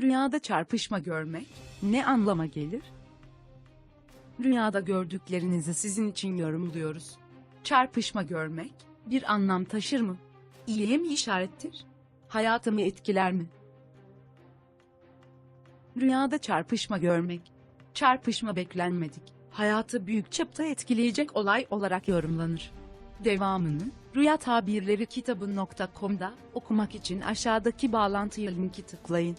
Rüyada çarpışma görmek ne anlama gelir? Rüyada gördüklerinizi sizin için yorumluyoruz. Çarpışma görmek bir anlam taşır mı? İyiye mi işarettir? Hayatımı etkiler mi? Rüyada çarpışma görmek. Çarpışma beklenmedik. Hayatı büyük çapta etkileyecek olay olarak yorumlanır. Devamını Rüya Tabirleri kitabı.com'da okumak için aşağıdaki bağlantıya linki tıklayın.